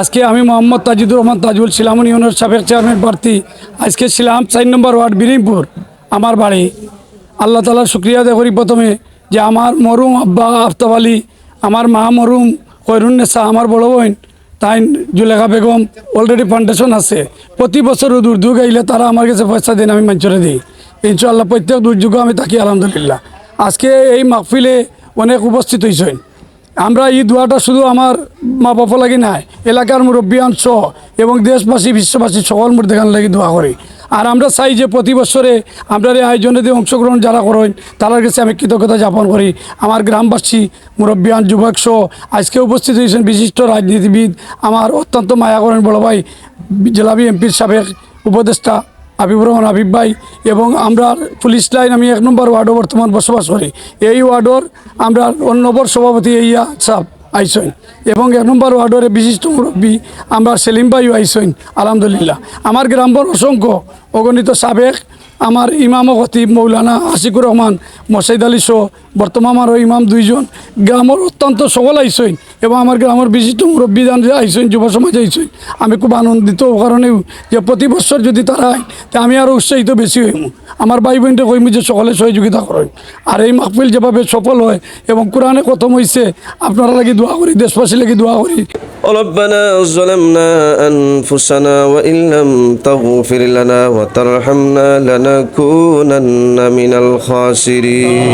আজকে আমি মোহাম্মদ তাজিদুর রহমান তাজুল শিলামন ইউনিয়নের সাবেক চেয়ারম্যান প্রার্থী। আজকে ছিলাম চার নম্বর ওয়ার্ড বিরিমপুর আমার বাড়ি। আল্লাহ তালার শুক্রিয়া আদায় করি প্রথমে যে আমার মরুম আব্বা আফতাব আলী, আমার মা মরুম কৈরুন্নেসা আমার বড় বোন তাই জুলেখা বেগম অলরেডি ফাউন্ডেশন আছে। প্রতি বছর দুর্যোগ আইলে তারা আমার কাছে পয়সা দেন, আমি মঞ্চরে দিই। ইনশাল্লাহ প্রত্যেক দুর্যোগে আমি থাকি, আলহামদুলিল্লাহ। আজকে এই মাহফিলে অনেক উপস্থিত হয়েছেন আমরা এই দোয়াটা শুধু আমার মা বাবা লাগি নাই, এলাকার মুরব্বিয়ান সহ এবং দেশবাসী, বিশ্ববাসী সকল মুর দেখান লাগি দোয়া করি। আর আমরা চাই যে প্রতি বছরে আমরা এই আয়োজনে দিয়ে অংশগ্রহণ যারা করেন, তাদের কাছে আমি কৃতজ্ঞতা যাপন করি। আমার গ্রামবাসী মুরব্বিয়ান যুবক সহ আজকে উপস্থিত হয়েছেন বিশিষ্ট রাজনীতিবিদ, আমার অত্যন্ত মায়া করেন বড় ভাই, জেলা বিএমপির সাবেক উপদেষ্টা হাবিবুর রহমান হাবিব ভাই এবং আমরা পুলিশ লাইন আমি এক নম্বর ওয়ার্ডও বর্তমান বসবাস করি। এই ওয়ার্ডর আমরা অন্যবর সভাপতি ইয়া সাহ আইসইন এবং এক নম্বর ওয়ার্ডরে বিশিষ্ট মুরব্বী আমরা সেলিম ভাইও আইসইন, আলহামদুলিল্লাহ। আমার গ্রামবর অসংখ্য, অগণিত সাবেক আমার ইমাম খতিব মৌলানা আশিকুর রহমান, মসাইদ আলী সহ বর্তমান আমারও ইমাম দুইজন গ্রামের অত্যন্ত সকল আইসইন এবং আমার গ্রামের বিশিষ্ট মুরব্বীদান যে আইসইন যুব সমাজ আইসইন আমি খুব আনন্দিত ও কারণেও যে প্রতি বছর যদি তারা আয় তা আমি আরও উৎসাহিত বেশি হইম আমার ভাই বোনটা কইম যে সকলে সহযোগিতা করেন আর এই মাহফিল যেভাবে সফল হয় এবং কোরআনে খতম হয়েছে আপনারা লাগি দোয়া করি দেশবাসী লাগি দোয়া করি ربنا ظلمنا أنفسنا وإن لم تغفر لنا وترحمنا لنكونن من الخاسرين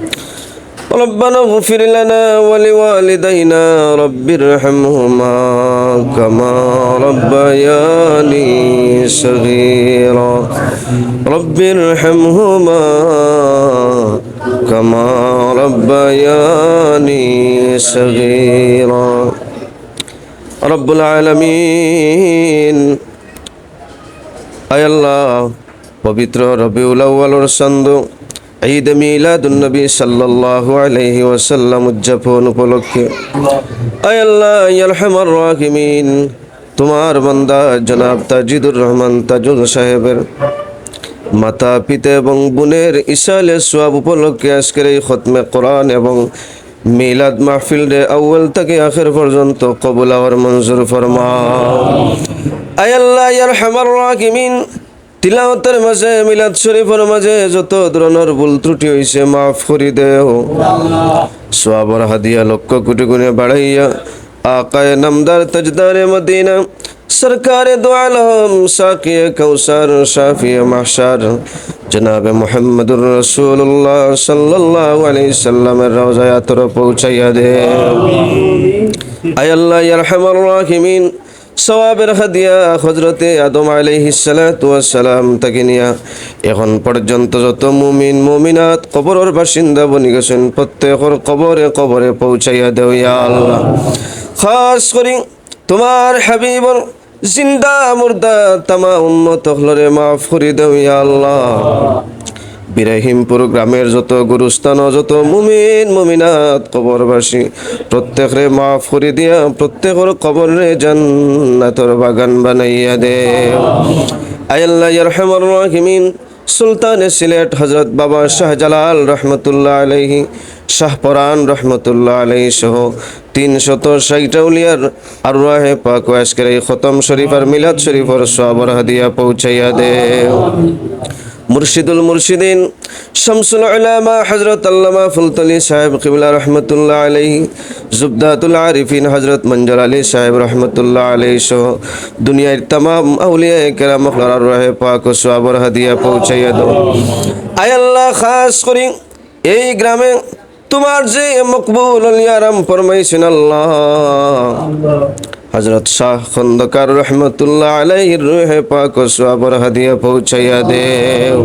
ربنا اغفر لنا ولوالدينا رب ارحمهما كما ربياني صغيرا رب ارحمهما كما ربياني صغيرا رب العالمين আয় আল্লাহ পবিত্র রবিউল আউ্বালর চন্দ ঈদ মিলাদুন্নবী সাল্লাল্লাহু আলাইহি ওয়াসাল্লাম উদযাপন উপলক্ষে। আল্লাহ ইয়ারহামার রাহিমিন। তোমার বান্দা জনাব তাজিদুর রহমান তাজুল সাহেবের মাতা, পিতা এবং বোনের ইসালে সোয়াব উপলক্ষে আজকের এই খতমে কোরআন এবং মিলাদ মাহফিল রে আউ্বাল থেকে আখের পর্যন্ত কবুল আওয়ার মঞ্জুর ফরমাও আয় আল্লাহ ইয়ারহামার রাহিমিন। তিলাওয়াতের মাঝে মিলাদ শরীফের মাঝে যত ধরনের ভুল ত্রুটি হইছে মাফ করি দেও। সোয়াবর হাদিয়া লক্ষ কোটি গুণে বাড়াইয়া আকায় নামদার তাজদারে মদিনা সরকার দো আলম সাকিয়ে কৌসার শাফিয়ে মাহশার। জনাব মোহাম্মদুর রসুল্লাহ সাল্লাল্লাহু আলাইহি সাল্লামের রওজায় আতর পৌঁছাইয়া দে। আয় আল্লাহ ইয়ারহামার রাহিমিন সওয়াবের হাদিয়া হজরতে আদম আলাইহিসালাম তাকে নিয়া এখন পর্যন্ত যত মুমিন, মুমিনাত, কবরের বাসিন্দা বনি গেছেন প্রত্যেকের কবরে কবরে পৌঁছাইয়া দেও ইয়া আল্লাহ। খাস করি তোমার হাবিবর জিন্দা মুর্দা তামা উম্মত হলরে মাফ করি দেও ইয়া আল্লাহ। বিরাহিমপুর গ্রামের যত গুরুস্থান, যত মুমিন, মুমিনাত কবরবাসী, প্রত্যেকরে মাফ করে দিয়া প্রত্যেকের কবরে জান্নাতর বাগান বানাইয়া দে। আয়াল্লাহ ইয়ারহামার রাহিমিন। সুলতানে সিলেট হজরত বাবা শাহজালাল রহমতুল্লাহ আলহি শাহপরান রহমতুল্লাহ আলহি সহ তিন শত ষাটউলিয়ার আর রাহে পাক আজকের এই খতম শরীফ আর মিলাদ শরীফর সবর হাদিয়া পৌঁছাইয়া দে। মুর্শিদুল মুর্শিদিন শামসুল উলামা হযরত আল্লামা ফুলতলি সাহেব কিবলা রহমতুল্লাহ আলাইহি জুবদাতুল আরিফিন হযরত মঞ্জুর আলী সাহেব রহমতুল্লাহ আলাইহি সহ দুনিয়ার तमाम আউলিয়া কেরাম খলার রহে পাক ও সওয়াবর হাদিয়া পৌঁছাইয়া দাও আয় আল্লাহ খাস করি এই গ্রামে তোমার যে মকবুল আলিয়ারাম ফরমাইছেন আল্লাহ হজরত শাহ খন্দকার রহমতুল্লাহ আলাইহির রুহে পাক ও সওয়াবর হাদিয়া পৌঁছাইয়া দেও।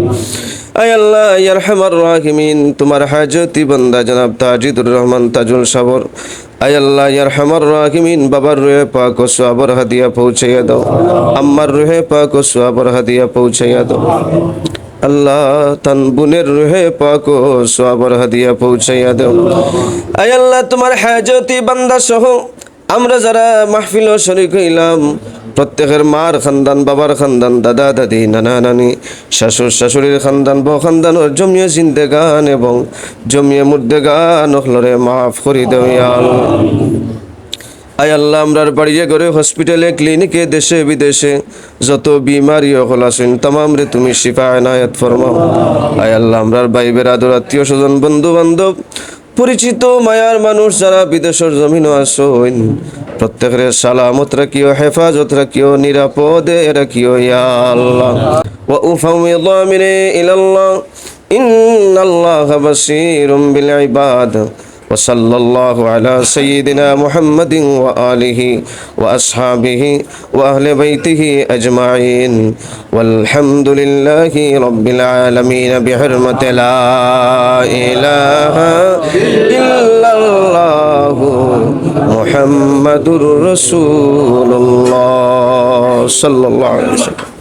আয় আল্লাহ ইয়ারহামার রাহিমিন, তোমার হাজতি বান্দা জনাব তাজিদুর রহমান তাজুল সাবর। আয় আল্লাহ ইয়ারহামার রাহিমিন, বাবার রুহে পাক ও সোয়াবর হাদিয়া পৌঁছাইয়া দাও। আম্মার রুহে পাক ও সোয়াবর হাদিয়া পৌঁছাইয়া দাও। আল্লাহ তান বুনের রুহে পাক সোয়াবর হাদিয়া পৌঁছাইয়া দাও। আয় আল্লাহ, তোমার হাজতি বান্দা সহ আমরা যারা মাহফিল শরিক হইলাম, প্রত্যেকের মার খানদান, বাবার খানদান, দাদা, দাদি, নানা, নানি শাশুর শাশুড়ির খানদান, বউ খানদানোর জমিয়ে জিন্দেগান এবং জমিয়ে মুর্দেগান হলরে মাফ করি আল্লাহ। আয় আল্লাহ আমরার বাড়িয়ে করে হসপিটালে, ক্লিনিকে, দেশে, বিদেশে যত বিমারি হল আছেন তামাম রে তুমি শিফা এনায়ত ফরমাও আয় আল্লাহ আমরার ভাই বেরাদর আত্মীয় স্বজন বন্ধু বান্ধব পরিচিত মায়ার মানুষ যারা বিদেশের জমিনও আসুন প্রত্যেকের সালামত রাখিও, হেফাজত রাখিও, নিরাপদে রাখিও ইয়া আল্লাহ। ওয়া বাসীরুম বিল ইবাদ। وصلى الله على سيدنا محمد وآله وأصحابه وأهل بيته أجمعين والحمد لله رب العالمين بحرمة لا إله إلا الله محمد رسول الله صلى الله عليه وسلم